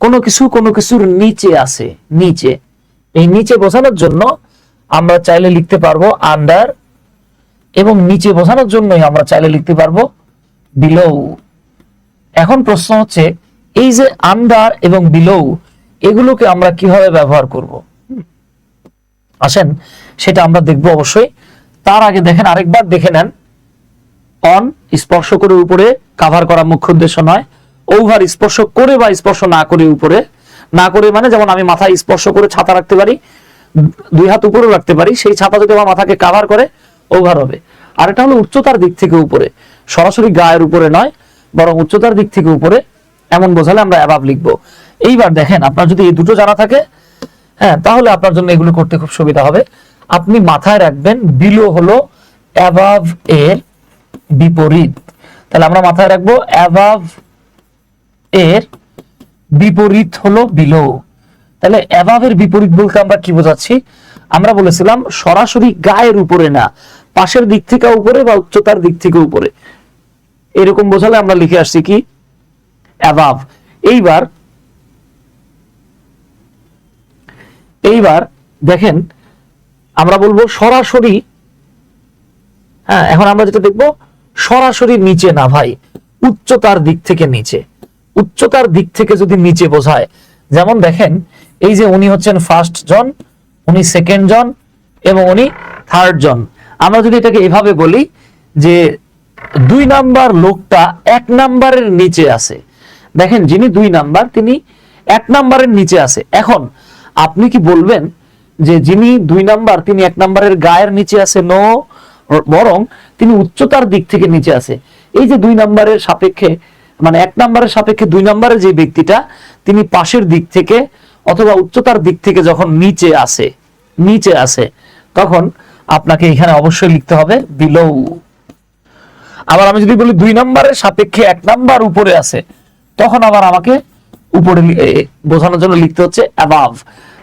কোনো কিছু, কোনো কিছুর নিচে আছে, নিচে। এই নিচে বোঝানোর জন্য আমরা চাইলে লিখতে পারব আন্ডার এবং নিচে বোঝানোর জন্যই আমরা চাইলে লিখতে পারব বিলো এখন প্রশ্ন হচ্ছে, এই যে আন্ডার এবং বিলো এগুলোকে আমরা কীভাবে ব্যবহার করব। আসেন, সেটা আমরা দেখব অবশ্যই। তার আগে দেখেন, আরেকবার দেখে নেন। অন স্পর্শ করে উপরে কাভার করা মুখ্য উদ্দেশ্য নয়। ওভার স্পর্শ করে বা স্পর্শ না করে উপরে, না করে মানে যেমন আমি মাথায় স্পর্শ করে ছাতা রাখতে পারি, দুই হাত উপরে রাখতে পারি, সেই ছাতা যদি আমার মাথাকে কাভার করে, ওভার হবে। আর এটা হলো উচ্চতার দিক থেকে উপরে। সরাসরি গায়ের উপরে নয়, বরং উচ্চতার দিক থেকে উপরে, এমন বোঝালে আমরা অ্যাভাব লিখব। এইবার দেখেন, আপনার যদি এই দুটো জানা থাকে হ্যাঁ তাহলে আপনার জন্য এগুলো করতে খুব সুবিধা হবে। আপনি মাথায় রাখবেন বিলো হলো অ্যাভাব এর বিপরীত। তাহলে আমরা মাথায় রাখব অ্যাভাব এর বিপরীত হলো বিলো তাহলে অ্যাভাবের বিপরীত বলতে আমরা কি বোঝাচ্ছি? আমরা বলেছিলাম সরাসরি গায়ের উপরে না, পাশের দিক থেকে উপরে বা উচ্চতার দিক থেকে উপরে। এরকম বোঝালে আমরা লিখে আসছি কি? অ্যাভাব এইবার এইবার দেখেন, আমরা বলব সরাসরি হ্যাঁ এখন আমরা যেটা দেখব, সরাসরি নিচে না ভাই, উচ্চতার দিক থেকে নিচে। উচ্চতার দিক থেকে যদি নিচে বোঝায়, যেমন দেখেন, এই যে উনি হচ্ছেন ফার্স্ট জন, উনি সেকেন্ড জন, এবং উনি থার্ড জন। আমরা যদি এটাকে এভাবে বলি যে দুই নাম্বার লোকটা এক নাম্বারের নিচে আছে। দেখেন, যিনি দুই নাম্বার, তিনি এক নাম্বারের নিচে আছে। এখন, আপনি কি বলবেন যে যিনি দুই নাম্বার, তিনি এক নাম্বারের গায়ের নিচে আছে? নো বরং তিনি উচ্চতার দিক থেকে নিচে আছে। এই যে দুই নাম্বারের সাপেক্ষে মানে এক নাম্বারের সাপেক্ষে দুই নাম্বারের যে ব্যক্তিটা, তিনি পাশের দিক থেকে অথবা উচ্চতার দিক থেকে যখন নিচে আসে নিচে আসে, তখন আপনাকে এখানে অবশ্যই লিখতে হবে বিলো আবার আমি যদি বলি দুই নাম্বারের সাপেক্ষে এক নাম্বার উপরে আছে তখন আবার আমাকে উপরে বোঝানোর জন্য লিখতে হচ্ছে অ্যাবাভ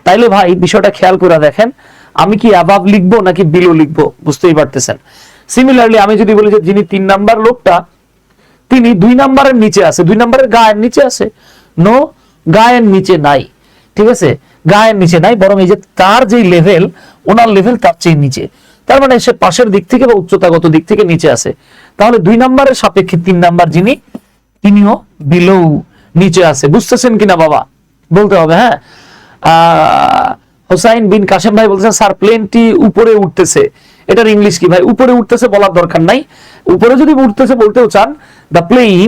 তাইলে ভাই, বিষয়টা খেয়াল করে দেখেন, আমি কি অ্যাবাভ লিখব নাকি বিলো লিখব, বুঝতেই পারতেছেন। সিমিলারলি আমি যদি বলি যে যিনি তিন নাম্বার লোকটা তিনি দুই নাম্বারের নিচে আছে। দুই নাম্বারের গায়ের নিচে আছে। নো গায়ের নিচে নাই। ঠিক আছে? গায়ের নিচে নাই, বরং এই যে তার যেই লেভেল ওনার লেভেল তার চেয়ে নিচে। তার মানে সে পাশের দিক থেকে বা উচ্চতাগত দিক থেকে নিচে আছে। তাহলে দুই নাম্বারের সাপেক্ষে তিন নাম্বার যিনি, তিনিও বিলো নিচে আছে। বুঝতেছেন কিনা বাবা? বলতে হবে হ্যাঁ? হোসাইন বিন কাশেম ভাই বলছেন, স্যার প্লেনটি উপরে উঠতেছে। এটার ইংলিশ কি ভাই? উপরে উঠতেছে বলার দরকার নাই। উপরে যদি উঠতেছে বলতেও চান the plane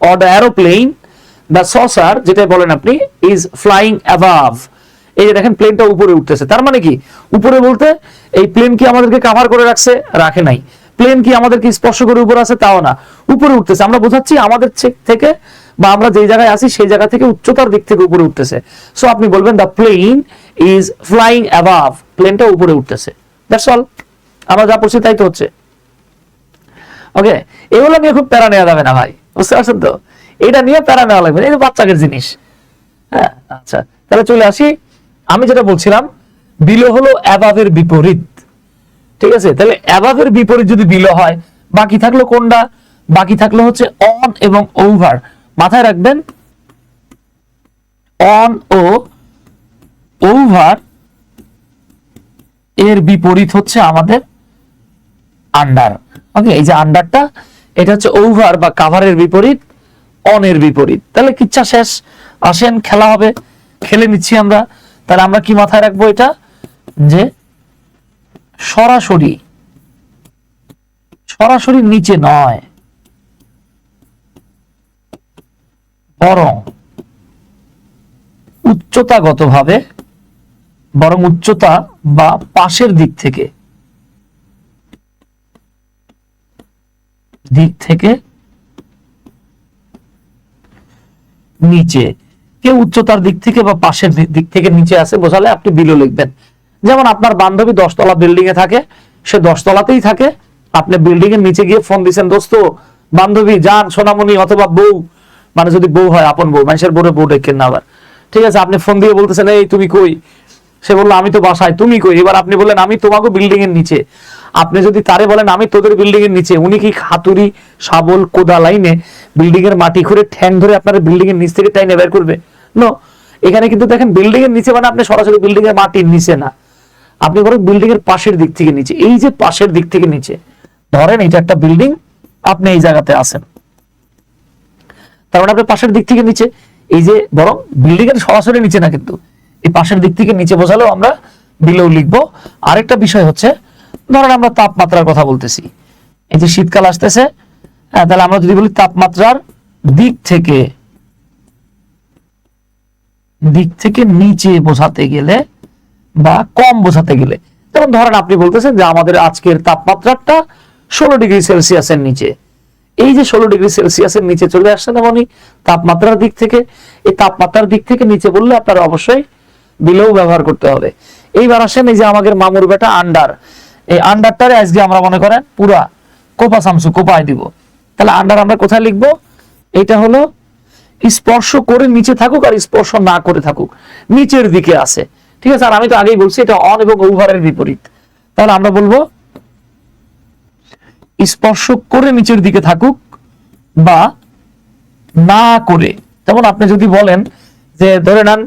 or the aeroplane the saucer যেটা বলেন আপনি ইজ ফ্লাইং অ্যাবাভ এই যে দেখেন প্লেনটা উপরে উঠতেছে। তার মানে কি? উপরে বলতে, এই প্লেন কি আমাদেরকে কাভার করে রাখছে? রাখে নাই। প্লেন কি আমাদেরকে স্পর্শ করে উপরে আছে? তাও না। উপরে উঠতেছে। আমরা বোঝাচ্ছি আমাদের থেকে বা আমরা যে জায়গায় আছি, সেই জায়গা থেকে উচ্চতার দিক থেকে উপরে উঠতেছে। সো আপনি বলবেন the plane is flying above প্লেনটা উপরে উঠতেছে। দ্যাটস অল আমরা যা পড়ছি তাই তো হচ্ছে। ওকে এগুলো নিয়ে খুব প্যারা নেওয়া যাবে না ভাই, বুঝতে পারছেন তো? এটা নিয়ে প্যারা নেওয়া লাগবে। এই বাচ্চাদের জিনিস। হ্যাঁ আচ্ছা তাহলে চলে আসি। আমি যেটা বলছিলাম, বিলো হলো অ্যাবাভের বিপরীত। ঠিক আছে? তাহলে অ্যাবাভের বিপরীত যদি বিলো হয়, বাকি থাকল কোনটা? বাকি থাকল হচ্ছে অন এবং ওভার মাথায় রাখবেন অন ও ওভার এর বিপরীত হচ্ছে আমাদের আন্ডার ওকে এই যে আন্ডারটা এটা হচ্ছে ওভার বা কাভারের বিপরীত অনের বিপরীত। তাহলে কিচ্ছা শেষ। আসেন, খেলা হবে। খেলে নিচ্ছি আমরা। তাহলে আমরা কি মাথায় রাখব এটা? যে সরাসরি সরাসরি নিচে নয়। বরং উচ্চতাগতভাবে, বরং উচ্চতা বা পাশের দিক থেকে দিক থেকে নিচে। কেউ উচ্চতার দিক থেকে বা পাশের দিক থেকে নিচে আসে বোঝালে আপনি বিলো লিখবেন। যেমন আপনার বান্ধবী দশতলা বিল্ডিং এ থাকে, সে দশতলাতেই থাকে। আপনি বিল্ডিং এর নিচে গিয়ে ফোন দিচ্ছেন দোস্ত, বান্ধবী, যান, সোনামণি অথবা বউ। মানে যদি বউ হয়, আপন বউ, মানুষের বউরে বউ ডেকেন না আবার ঠিক আছে, আপনি ফোন দিয়ে বলতেছেন, এই, তুমি কই? সে বলল, আমি তো বাসায়, তুমি কই? এবার আপনি বললেন, আমি তোমাকে বিল্ডিং এর নিচে। আপনি যদি তারে বলেন, আমি তোদের বিল্ডিং এর নিচে। উনি কি হাতুড়ি শাবল, কোদা লাইনে বিল্ডিং এর মাটি খুঁড়ে ঠ্যাং ধরে আপনার বিল্ডিং এর নিচ থেকে টাইনে বের করবে? নো এখানে কিন্তু দেখেন বিল্ডিং এর নিচে মানে আপনি সরাসরি বিল্ডিং এর মাটির নিচে না। আপনি বরং বিল্ডিং এর পাশের দিক থেকে নিচে। এই যে পাশের দিক থেকে নিচে, ধরেন এটা একটা বিল্ডিং, আপনি এই জায়গাতে আছেন। তার মানে আপনি পাশের দিক থেকে নিচে। এই যে বরং বিল্ডিং এর সরাসরি নিচে না কিন্তু, এই পাশের দিক থেকে নিচে বোঝালেও আমরা বিলেও লিখব। আরেকটা বিষয় হচ্ছে ধরেন আমরা তাপমাত্রার কথা বলতেছি। এই যে শীতকাল আসতেছে তাহলে আমরা যদি বলি তাপমাত্রার দিক থেকে দিক থেকে নিচে বোঝাতে গেলে বা কম বোঝাতে গেলে, যেমন ধরেন আপনি বলতেছেন যে আমাদের আজকের তাপমাত্রাটা ষোলো ডিগ্রি সেলসিয়াসের নিচে। এই যে ষোলো ডিগ্রি সেলসিয়াসের নিচে চলে আসছে না মানে তাপমাত্রার দিক থেকে, এই তাপমাত্রার দিক থেকে নিচে বললে আপনার অবশ্যই বিলেও ব্যবহার করতে হবে। এইবার আসেন এই যে আমাদের মামুর বেটা আন্ডার এই আন্ডারটারে আজকে আমরা মনে করেন পুরা কোপা সামসু, কোপায় দিব। তাহলে আন্ডার আমরা কোথায় লিখব? এটা হলো স্পর্শ করে নিচে থাকুক আর স্পর্শ না করে থাকুক। নিচের দিকে আছে। ঠিক আছে, আর আমি তো আগেই বলছি, এটা অন এবং ওভারের বিপরীত। তাহলে আমরা বলব, স্পর্শ করে নিচের দিকে থাকুক বা না করে। যেমন আপনি যদি বলেন যে, ধরে নেন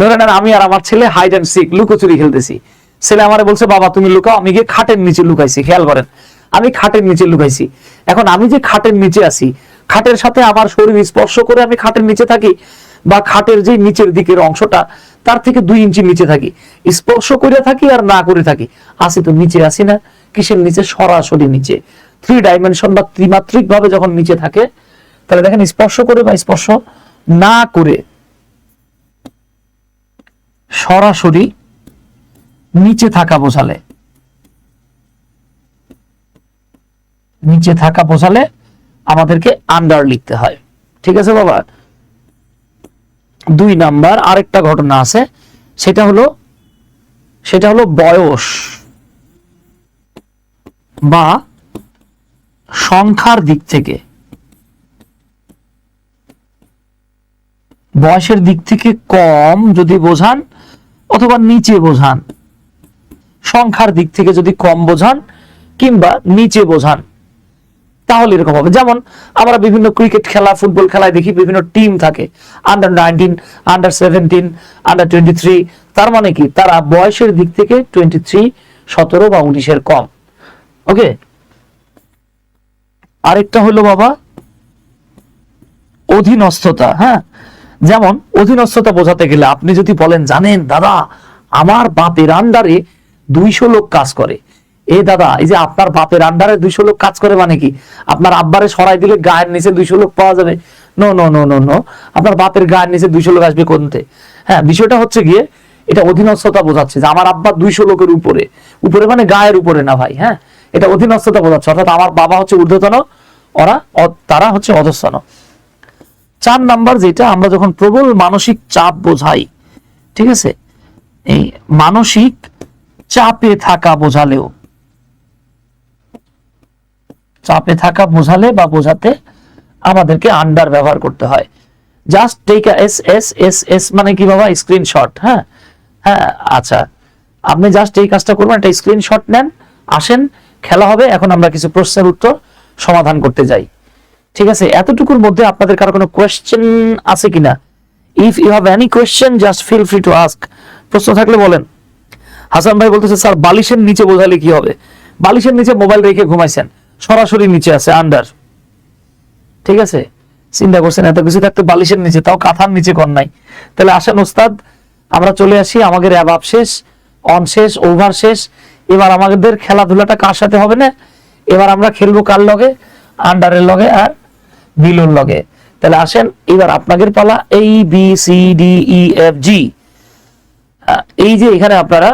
ধরে নেন আমি আর আমার ছেলে হাইড অ্যান্ড সিক লুকোচুরি খেলতেছি। ছেলে আমারে বলছে, বাবা, তুমি লুকাও। আমি গিয়ে খাটের নিচে লুকাইছি, খেয়াল করেন। আমি খাটের নিচে লুকাইছি। এখন আমি যে খাটের নিচে আছি, খাটের সাথে আমার শরীর স্পর্শ করে আমি খাটের নিচে থাকি বা খাটের যে নিচের দিকের অংশটা, তার থেকে দুই ইঞ্চি নিচে থাকি। স্পর্শ করে থাকি আর না করে থাকি। আসি তো নিচে, আসি না। কিসের নিচে? সরাসরি নিচে। থ্রি ডাইমেনশন বা ত্রিমাত্রিক ভাবে যখন নিচে থাকে, তাহলে দেখেন স্পর্শ করে বা স্পর্শ না করে সরাসরি নিচে থাকা বোঝালে। নিচে থাকা বোঝালে আমাদেরকে আন্ডার লিখতে হয়। ঠিক আছে বাবা? দুই নাম্বার, আরেকটা ঘটনা আছে। সেটা হলো সেটা হলো বয়স বা সংখ্যার দিক থেকে। বয়সের দিক থেকে কম যদি বোঝান অথবা নিচে বোঝান। সংখ্যার দিক থেকে যদি কম বোঝান কিংবা নিচে বোঝান, তাহলে এরকম হবে। যেমন আমরা বিভিন্ন ক্রিকেট খেলা ফুটবল খেলায় দেখি বিভিন্ন টিম থাকে under nineteen under seventeen under twenty three তার মানে কি? তারা বয়সের দিক থেকে টোয়েন্টি থ্রি সতেরো বা উনিশের কম। ওকে আরেকটা হলো বাবা, অধীনস্থতা হ্যাঁ? যেমন অধীনস্থতা বোঝাতে গেলে আপনি যদি বলেন, জানেন দাদা, আমার বাপের আন্ডারে দুইশো লোক কাজ করে। এ দাদা, এই যে আপনার বাপের আন্ডারে দুইশো লোক কাজ করে মানে কি? আপনার আব্বারে সরাই দিলে গায়ের নিচে দুইশো লোক পাওয়া যাবে। No no no no no আপনার বাপের গায়ের নিচে দুইশো লোক আসবে কোনতে হ্যাঁ বিষয়টা হচ্ছে গিয়ে এটা অধীনস্থতা বোঝাচ্ছে যে আমার আব্বা দুইশো লোকের উপরে। উপরে মানে গায়ের উপরে না ভাই হ্যাঁ? এটা অধীনস্থতা বোঝাচ্ছে। অর্থাৎ আমার বাবা হচ্ছে ঊর্ধ্বতন, ওরা তারা হচ্ছে অধস্তন। চার নাম্বার যেটা, আমরা যখন প্রবল মানসিক চাপ বোঝাই, ঠিক আছে? এই মানসিক চাপে থাকা বোঝালেও। চাপে থাকা বোঝালে বা বোঝাতে আমাদেরকে আন্ডার ব্যবহার করতে হয়। Just take S S S S মানে কি বাবা? স্ক্রিনশট হ্যাঁ? হ্যাঁ আচ্ছা। আপনি জাস্ট এই কাজটা করবেন, একটা স্ক্রিনশট নেন, আসেন, খেলা হবে, এখন আমরা কিছু প্রশ্নের উত্তর সমাধান করতে যাই। ঠিক আছে? এতটুকুর মধ্যে আপনাদের কারও কোনো কোয়েশ্চেন আছে কিনা? If you have any question just feel free to ask প্রশ্ন থাকলে বলেন। হাসান ভাই বলতেছে, স্যার, বালিশের নিচে বোঝালে কি হবে? বালিশের নিচে মোবাইল রেখে ঘুমাইছেন। সরাসরি নিচে আছে আন্ডার ঠিক আছে? চিন্তা করছেন, এত কিছু থাকতে বালিশের নিচে, তাও কাঁথার নিচে কর নাই। তাহলে আসেন ওস্তাদ, আমরা চলে আসি, আমাদের অ্যাবাব শেষ অন শেষ ওভার শেষ। এবার আমাদের খেলাধুলাটা কার সাথে হবে না? এবার আমরা খেলব কার লগে? আন্ডারের লগে আর বিলোর লগে। তাহলে আসেন, এবার আপনাদের পালা এই B C D E F G এই যে এখানে আপনারা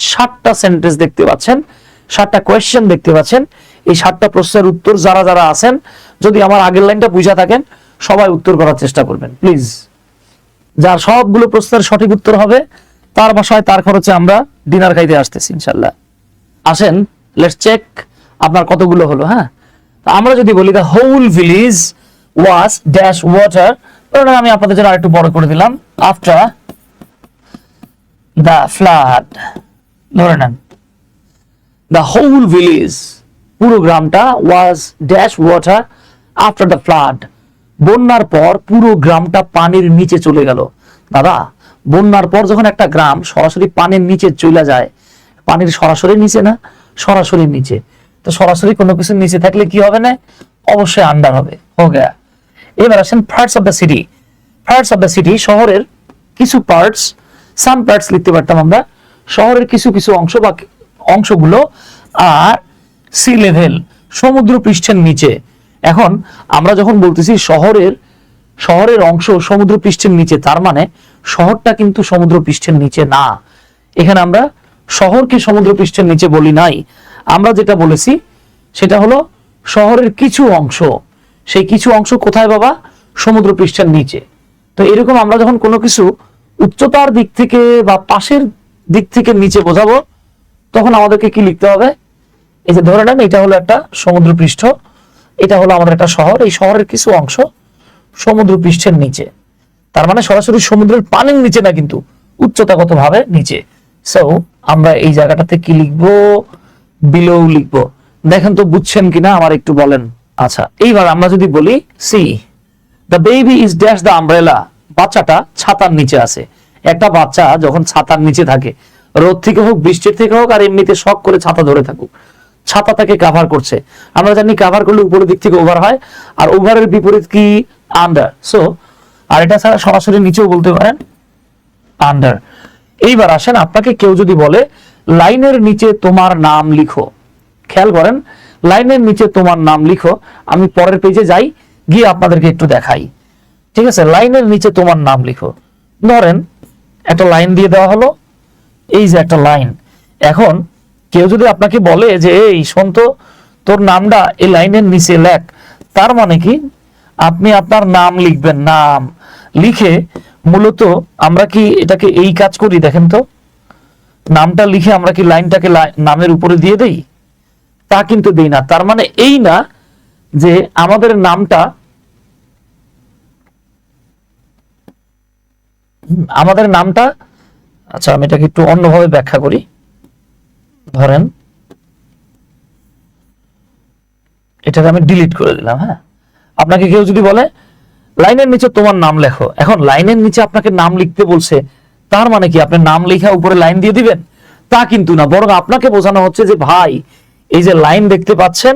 ষাটটা সেন্টেন্স দেখতে পাচ্ছেন ষাটটা কোয়েশ্চেন দেখতে পাচ্ছেন। এই ষাটটা প্রশ্নের উত্তর যারা যারা আছেন, যদি আমার আগের লাইনটা বুঝা থাকেন, সবাই উত্তর করার চেষ্টা করবেন প্লিজ যার সবগুলো প্রশ্নের সঠিক উত্তর হবে, তার বাসায় তার খরচে আমরা ডিনার খাইতে আসতেছি, ইনশাল্লাহ। আসেন লেটস চেক আপনার কতগুলো হলো হ্যাঁ? আমরা যদি বলি the whole village was dash water ওটা আমি আপনাদের জন্য আরেকটু বড় করে দিলাম। আফটার দ্য ফ্লাড ধরে নেন। দ্য হোল ভিলেজ পুরো গ্রামটা was dash water after the flood বন্যার পর পুরো গ্রামটা পানির নিচে চলে গেল। দাদা, বন্যার পর যখন একটা গ্রাম সরাসরি পানির নিচে চলে যায়, পানির সরাসরি নিচে না, সরাসরি নিচে। তো সরাসরি কোনো কিছুর নিচে থাকলে কি হবে না? অবশ্যই আন্ডার হবে। হো গয়া এবার আসেন parts of the city parts of the city শহরের কিছু পার্টস সাম পার্টস লিখতে পারতাম আমরা। শহরের কিছু কিছু অংশ বা অংশগুলো আর সি লেভেল সমুদ্র পৃষ্ঠের নিচে। এখন আমরা যখন বলতেছি শহরের শহরের অংশ সমুদ্র পৃষ্ঠের নিচে, তার মানে শহরটা কিন্তু সমুদ্র পৃষ্ঠের নিচে না। এখানে আমরা শহরকে সমুদ্র পৃষ্ঠের নিচে বলি নাই। আমরা যেটা বলেছি, সেটা হলো শহরের কিছু অংশ। সেই কিছু অংশ কোথায় বাবা? সমুদ্র পৃষ্ঠের নিচে। তো এরকম আমরা যখন কোনো কিছু উচ্চতার দিক থেকে বা পাশের দিক থেকে নিচে বোঝাবো, তখন আমাদেরকে কি লিখতে হবে? এই যে ধরে নেন, এটা হলো একটা সমুদ্র পৃষ্ঠ এটা হলো আমাদের একটা শহর, এই শহরের কিছু অংশ সমুদ্র পৃষ্ঠের নিচে। তার মানে সরাসরি সমুদ্রের পানির নিচে না, কিন্তু উচ্চতাগত ভাবে নিচে। সো আমরা এই জায়গাটাতে কি লিখব? বিলো লিখব। দেখেন তো বুঝছেন কিনা, আমার একটু বলেন। আচ্ছা এইবার আমরা যদি বলি see the baby is dash the umbrella বাচ্চাটা ছাতার নিচে আছে। একটা বাচ্চা যখন ছাতার নিচে থাকে, রোদ থেকে হোক বৃষ্টির থেকে হোক, আর এমনিতে শখ করে ছাতা ধরে থাকুক, ছাতা তাকে কাভার করছে। আমরা জানি কাভার করলে উপরের দিক থেকে ওভার হয়, আর ওভারের বিপরীত কি? আন্ডার সো আর এটা ছাড়া সরাসরি নিচেও বলতে পারেন আন্ডার এইবার আসেন, আপনাকে কেউ যদি বলে, লাইনের নিচে তোমার নাম লিখো। খেয়াল করেন, লাইনের নিচে তোমার নাম লিখো। আমি পরের পেজে যাই, গিয়ে আপনাদেরকে একটু দেখাই। ঠিক আছে? লাইনের নিচে তোমার নাম লিখো। ধরেন একটা লাইন দিয়ে দেওয়া হলো। এই যে একটা লাইন। এখন কেউ যদি আপনাকে বলে যে, এই শোন তো তোর নামটা এই লাইনের নিচে লেখ। তার মানে কি? আপনি আপনার নাম লিখবেন, নাম। লিখে মূলত আমরা কি এটাকে এই কাজ করি, দেখেন তো? নামটা লিখে আমরা কি লাইনটাকে লাই- নামের উপরে দিয়ে দেই? তা কিন্তু দেই না। তার মানে এই না যে আমাদের নামটা আমাদের নামটা আচ্ছা আমি এটাকে একটু অন্যভাবে ব্যাখ্যা করি। ধরেন, এটাকে আমি ডিলিট করে দিলাম হ্যাঁ? আপনাকে কেউ যদি বলে, লাইনের নিচে তোমার নাম লেখো। এখন লাইনের নিচে আপনাকে নাম লিখতে বলছে, তার মানে কি আপনি নাম লেখা উপরে লাইন দিয়ে দিবেন? তা কিন্তু না, বরং আপনাকে বোঝানো হচ্ছে যে, ভাই, এই যে লাইন দেখতে পাচ্ছেন,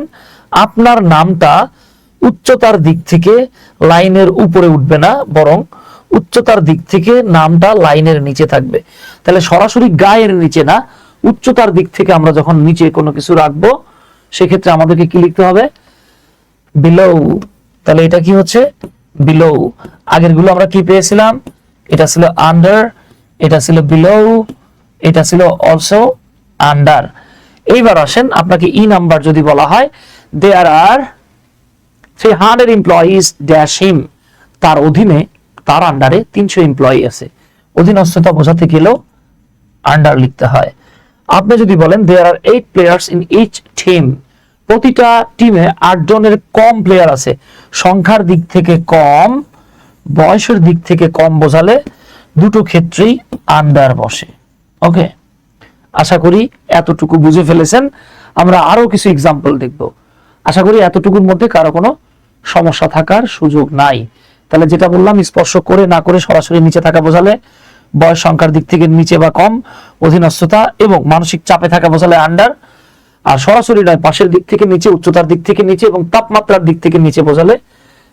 আপনার নামটা উচ্চতার দিক থেকে লাইনের উপরে উঠবে না, বরং উচ্চতার দিক থেকে নামটা লাইনের নিচে থাকবে। তাহলে সরাসরি গায়ের নিচে না, উচ্চতার দিক থেকে আমরা যখন নিচে কোনো কিছু রাখব, সেক্ষেত্রে আমাদেরকে কি লিখতে হবে? বিলো তাহলে এটা কি হচ্ছে? বিলো আগেরগুলো আমরা কি পেয়েছিলাম? এটা ছিল আন্ডার এটা ছিল বিলো এটা ছিল অলসো আন্ডার এইবার আসেন, আপনাকে ই নাম্বার যদি বলা হয় there are three hundred employees dash him তার অধীনে তার আন্ডারে তিনশো এমপ্লয়ি আছে। অধীনস্থতা বোঝাতে গেলেও আন্ডার লিখতে হয়। আপনি যদি বলেন there are eight players in each team প্রতিটা টিমে আট জনের কম প্লেয়ার আছে। সংখ্যার দিক থেকে কম, বয়সের দিক থেকে কম বোঝালে দুটো ক্ষেত্রেই আন্ডার বসে। ওকে আশা করি এতটুকু বুঝে ফেলেছেন। আমরা আরও কিছু এক্সাম্পল দেখব। আশা করি এতটুকুর মধ্যে কারও কোনো সমস্যা থাকার সুযোগ নাই। তাহলে যেটা বললাম, স্পর্শ করে, না করে সরাসরি নিচে থাকা বোঝালে বয়স সংখ্যার দিক থেকে নিচে বা কম, অধীনস্থতা এবং মানসিক চাপে থাকা বোঝালে আন্ডার আর সরাসরি নয়, পাশের দিক থেকে নিচে, উচ্চতার দিক থেকে নিচে এবং তাপমাত্রার দিক থেকে নিচে বোঝালে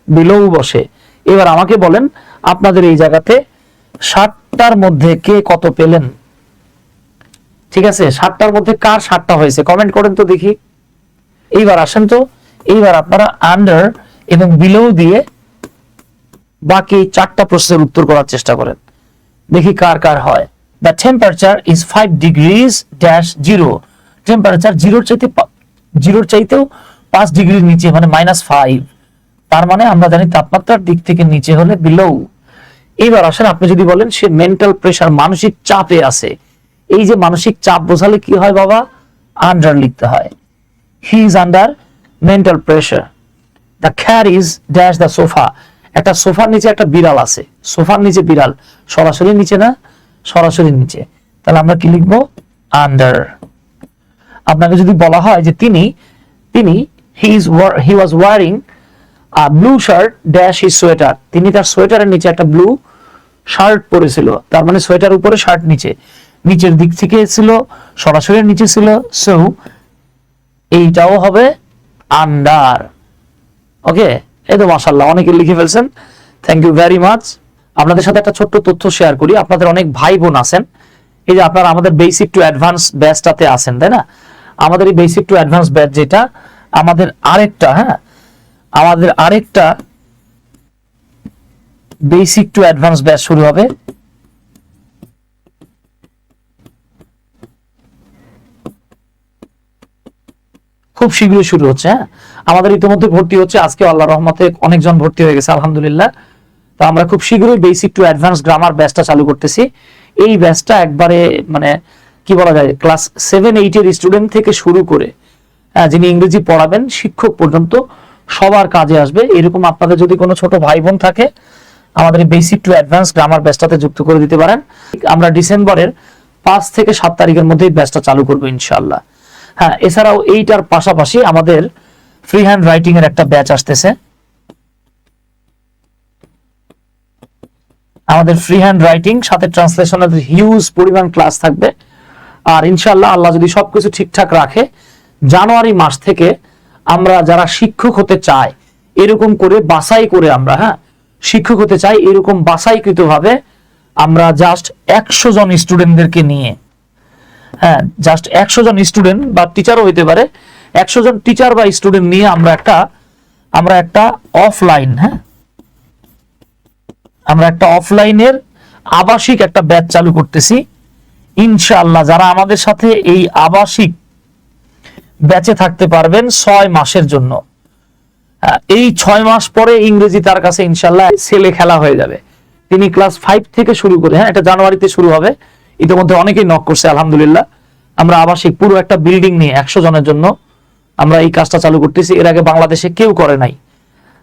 বিলোও বসে। এবার আমাকে বলেন, আপনাদের এই জায়গাতে ষাটটার মধ্যে কে কত পেলেন? ঠিক আছে, ষাটটার মধ্যে কার ষাটটা হয়েছে? কমেন্ট করেন তো দেখি। এইবার আসেন তো, এইবার আপনারা আন্ডার এবং বিলো দিয়ে বাকি চারটা প্রশ্নের উত্তর করার চেষ্টা করেন। দেখি কার কার হয়। The temperature is five degrees dash zero temperature জিরোর চাইতে জিরোর চাইতেও পাঁচ ডিগ্রির নিচে মানে মাইনাস ফাইভ তার মানে আমরা জানি তাপমাত্রার দিক থেকে নিচে হলে বিলো এইবার আসেন আপনি যদি বলেন সে মেন্টাল প্রেশার মানসিক চাপে আছে। এই যে মানসিক চাপ বোঝালে কি হয় বাবা? আন্ডার লিখতে হয়। He is under mental pressure the chair is dash the sofa একটা সোফার নিচে একটা বিড়াল আছে। সোফার নিচে বিড়াল, সরাসরি নিচে না? সরাসরি নিচে। তাহলে আমরা কি লিখব? আন্ডার আপনাকে যদি বলা হয় যে তিনি তিনি he he was wearing a blue shirt dash a sweater তিনি তার সোয়েটারের নিচে একটা ব্লু শার্ট পরেছিল। তার মানে সোয়েটার উপরে শার্ট নিচে। নিচের দিক থেকে ছিল, সরাসরি নিচে ছিল। সো এইটাও হবে আন্ডার ওকে এই তো মাসাল্লাহ অনেকে লিখে ফেলছেন থ্যাংক ইউ ভেরি মাচ আপনাদের সাথে একটা ছোট্ট তথ্য শেয়ার করি। আপনাদের অনেক ভাই বোন আছেন। এই যে আপনারা আমাদের বেসিক টু অ্যাডভান্স ব্যাচটাতে আছেন, তাই না? আমাদের এই বেসিক টু অ্যাডভান্স ব্যাচ যেটা, আমাদের আরেকটা হ্যাঁ? আমাদের আরেকটা বেসিক টু অ্যাডভান্স ব্যাচ শুরু হবে। খুব শীঘ্রই শুরু হচ্ছে হ্যাঁ? আমাদের ইতিমধ্যে ভর্তি হচ্ছে। আজকে আল্লাহ রহমতে অনেকজন ভর্তি হয়ে গেছে আলহামদুলিল্লাহ। তো আমরা খুব শীঘ্রই বেসিক টু অ্যাডভান্স গ্রামার ব্যাচটা চালু করতেছি। এই ব্যাচটা একবারে মানে কি বলা যায় ক্লাস সেভেন এইটের স্টুডেন্ট থেকে শুরু করে হ্যাঁ, যিনি ইংরেজি পড়াবেন শিক্ষক পর্যন্ত সবার কাজে আসবে। এরকম আপনাদের যদি কোনো ছোট ভাই বোন থাকে আমাদের বেসিক টু অ্যাডভান্স গ্রামার ব্যাচটাতে যুক্ত করে দিতে পারেন। আমরা ডিসেম্বরের পাঁচ থেকে সাত তারিখের মধ্যেই ব্যাচটা চালু করব ইনশাল্লাহ হ্যাঁ এছাড়াও এইটার পাশাপাশি আমাদের ফ্রি হ্যান্ড রাইটিং এর একটা ব্যাচ আসতেছে। আমাদের ফ্রি হ্যান্ড রাইটিং সাথে ট্রান্সলেশনের হিউজ পরিমাণ ক্লাস থাকবে। আর ইনশাল্লাহ আল্লাহ যদি সবকিছু ঠিকঠাক রাখে, জানুয়ারি মাস থেকে আমরা যারা শিক্ষক হতে চাই, এরকম করে বাছাই করে আমরা হ্যাঁ শিক্ষক হতে চাই, এরকম বাছাইকৃত ভাবে আমরা জাস্ট একশো জন স্টুডেন্টদেরকে নিয়ে হ্যাঁ জাস্ট একশো জন স্টুডেন্ট বা টিচারও হইতে পারে একশো জন টিচার বা স্টুডেন্ট নিয়ে আমরা একটা আমরা একটা অফলাইন হ্যাঁ? আমরা একটা অফলাইনের আবাসিক একটা ব্যাচ চালু করতেছি। ইনশাআল্লাহ যারা আমাদের সাথে এই আবাসিক ব্যাচে থাকতে পারবেন ছয় মাসের জন্য। এই ছয় মাস পরে ইংরেজি তার কাছে ইনশাল্লাহ ছেলে খেলা হয়ে যাবে। তিনি ক্লাস ফাইভ থেকে শুরু করে হ্যাঁ এটা জানুয়ারিতে শুরু হবে। ইতিমধ্যে অনেকেই নক করছে, আলহামদুলিল্লাহ। আমরা আবাসিক, পুরো একটা বিল্ডিং নিয়ে একশো জনের জন্য আমরা এই কাজটা চালু করতেছি। এর আগে বাংলাদেশে কেউ করে নাই।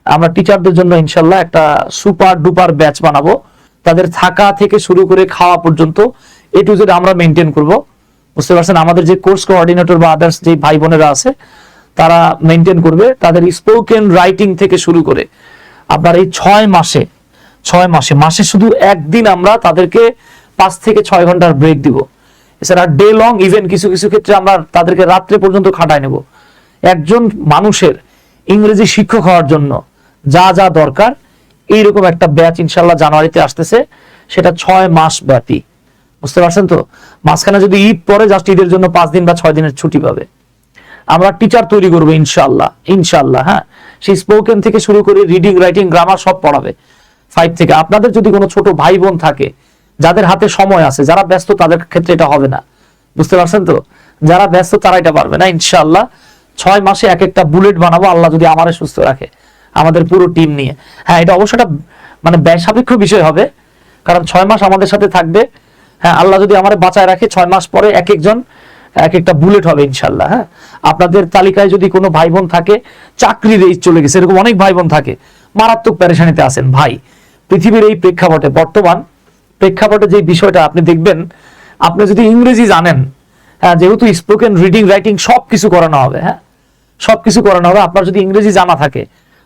আমরা টিচারদের জন্য ইনশাল্লাহ একটা সুপার ডুপার ব্যাচ বানাবো। তাদের থাকা থেকে শুরু করে খাওয়া পর্যন্ত এ টু জেড আমরা মেনটেন করব। বুঝতে পারছেন? আমাদের যে কোর্স কোঅর্ডিনেটর বা আদার্স যে ভাই বোনেরা আছে, তারা মেনটেন করবে। তাদের স্পোকেন রাইটিং থেকে শুরু করে আপনার এই ছয় মাসে ছয় মাসে মাসে শুধু একদিন আমরা তাদেরকে পাঁচ থেকে ছয় ঘণ্টার ব্রেক দিব। এছাড়া ডে লং ইভেন কিছু কিছু ক্ষেত্রে আমরা তাদেরকে রাত্রে পর্যন্ত খাটায় নেব। একজন মানুষের ইংরেজি শিক্ষক হওয়ার জন্য যা যা দরকার, এইরকম একটা ব্যাচ ইনশাল্লাহ জানুয়ারিতে আসতেছে, সেটা ছয় মাস ব্যাপী। বুঝতে পারছেন তো? মাঝখানে যদি ঈদ পরে জাস্ট ঈদের জন্য পাঁচ দিন বা ছয় দিনের ছুটি পাবে। আমরা টিচার তৈরি করব ইনশাল্লাহ ইনশাল্লাহ হ্যাঁ? সেই স্পোকেন থেকে শুরু করে রিডিং, রাইটিং, গ্রামার সব পড়াবে ফাইভ থেকে। আপনাদের যদি কোনো ছোট ভাই বোন থাকে, যাদের হাতে সময় আছে, যারা ব্যস্ত, তাদের ক্ষেত্রে এটা হবে না। বুঝতে পারছেন তো? যারা ব্যস্ত, তারা এটা পারবে না ইনশাল্লাহ ছয় মাসে এক একটা বুলেট বানাবো, আল্লাহ যদি আমারে সুস্থ রাখে, আমাদের পুরো টিম নিয়ে। হ্যাঁ এটা অবশ্য একটা মানে ব্যয় সাপেক্ষ বিষয় হবে, কারণ ছয় মাস আমাদের সাথে থাকবে। হ্যাঁ আল্লাহ যদি আমার বাঁচায় রাখে, ছয় মাস পরে এক একজন, এক একটা বুলেট হবে ইনশাল্লাহ হ্যাঁ। আপনাদের তালিকায় যদি কোনো ভাই বোন থাকে চাকরির এই চলে গেছে, এরকম অনেক ভাই বোন থাকে, মারাত্মক প্যারেশানিতে আছেন। ভাই, পৃথিবীর এই প্রেক্ষাপটে, বর্তমান প্রেক্ষাপটে যে বিষয়টা আপনি দেখবেন, আপনি যদি ইংরেজি জানেন হ্যাঁ যেহেতু স্পোকেন রিডিং রাইটিং সব কিছু করানো হবে হ্যাঁ। সবকিছু করানো হবে। আপনার যদি ইংরেজি জানা থাকে,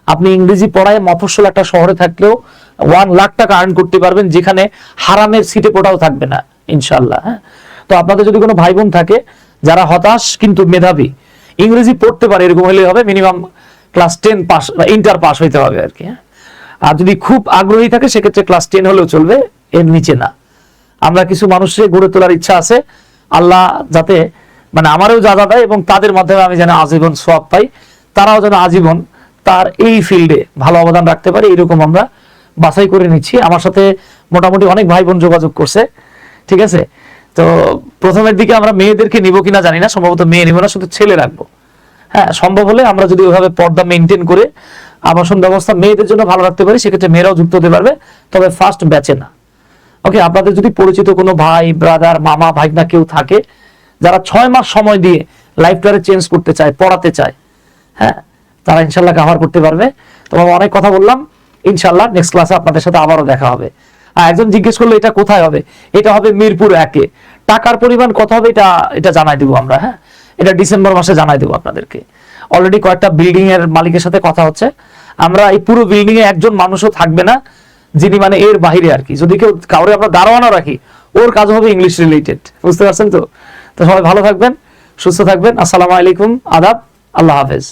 আপনি ইংরেজি পড়ায় মফস্বল একটা শহরে থাকলেও ওয়ান লাখ টাকা আর্ন করতে পারবেন, যেখানে হারামের সিটে পোটাও থাকবে না ইনশাল্লাহ হ্যাঁ? তো আপনাদের যদি কোনো ভাই বোন থাকে, যারা হতাশ কিন্তু মেধাবী, ইংরেজি পড়তে পারে, এরকম হলে হবে মিনিমাম ক্লাস টেন পাস বা ইন্টার পাস হইতে হবে আর কি হ্যাঁ? আর যদি খুব আগ্রহী থাকে, সেক্ষেত্রে ক্লাস টেন হলেও চলবে, এর নিচে না। আমরা কিছু মানুষের গড়ে তোলার ইচ্ছা আছে, আল্লাহ যাতে মানে আমারও যা দেয় এবং তাদের মাধ্যমে আমি যেন আজীবন সোয়াব পাই, তারাও যেন আজীবন তার এই ফিল্ডে ভালো অবদান রাখতে পারে, এরকম আমরা বাছাই করে নিচ্ছি। আমার সাথে মোটামুটি অনেক ভাই বোন যোগাযোগ করছে, ঠিক আছে? তো প্রথমের দিকে আমরা মেয়েদেরকে নিব কিনা জানি না, সম্ভবত মেয়ে নিব না, শুধু ছেলে রাখব। হ্যাঁ সম্ভব হলে আমরা যদি ওইভাবে পর্দা মেনটেন করে আবাসন ব্যবস্থা মেয়েদের জন্য ভালো রাখতে পারি, সেক্ষেত্রে মেয়েরাও যুক্ত হতে পারবে, তবে ফার্স্ট ব্যাচে না। ওকে আপনাদের যদি পরিচিত কোনো ভাই ব্রাদার মামা, ভাইনা কেউ থাকে যারা ছয় মাস সময় দিয়ে লাইফটারে চেঞ্জ করতে চায়, পড়াতে চায় হ্যাঁ তারা ইনশাল্লাহ কভার করতে পারবে। তোমার অনেক কথা বললাম, ইনশাল্লাহ নেক্সট ক্লাসে আপনাদের সাথে আবারও দেখা হবে। আর একজন জিজ্ঞেস করল, এটা কোথায় হবে? এটা হবে মিরপুর একে। টাকার পরিমাণ কত হবে এটা এটা জানাই দেবো আমরা হ্যাঁ? এটা ডিসেম্বর মাসে জানাই দেবো আপনাদেরকে। অলরেডি কয়েকটা বিল্ডিং এর মালিকের সাথে কথা হচ্ছে। আমরা এই পুরো বিল্ডিং এ একজন মানুষও থাকবে না, যিনি মানে এর বাহিরে আর কি। যদি কেউ, কাউরে আমরা দাঁড়ানো রাখি, ওর কাজ হবে ইংলিশ রিলেটেড বুঝতে পারছেন তো? তো সবাই ভালো থাকবেন সুস্থ থাকবেন। আসসালামু আলাইকুম আদাব আল্লাহ হাফেজ।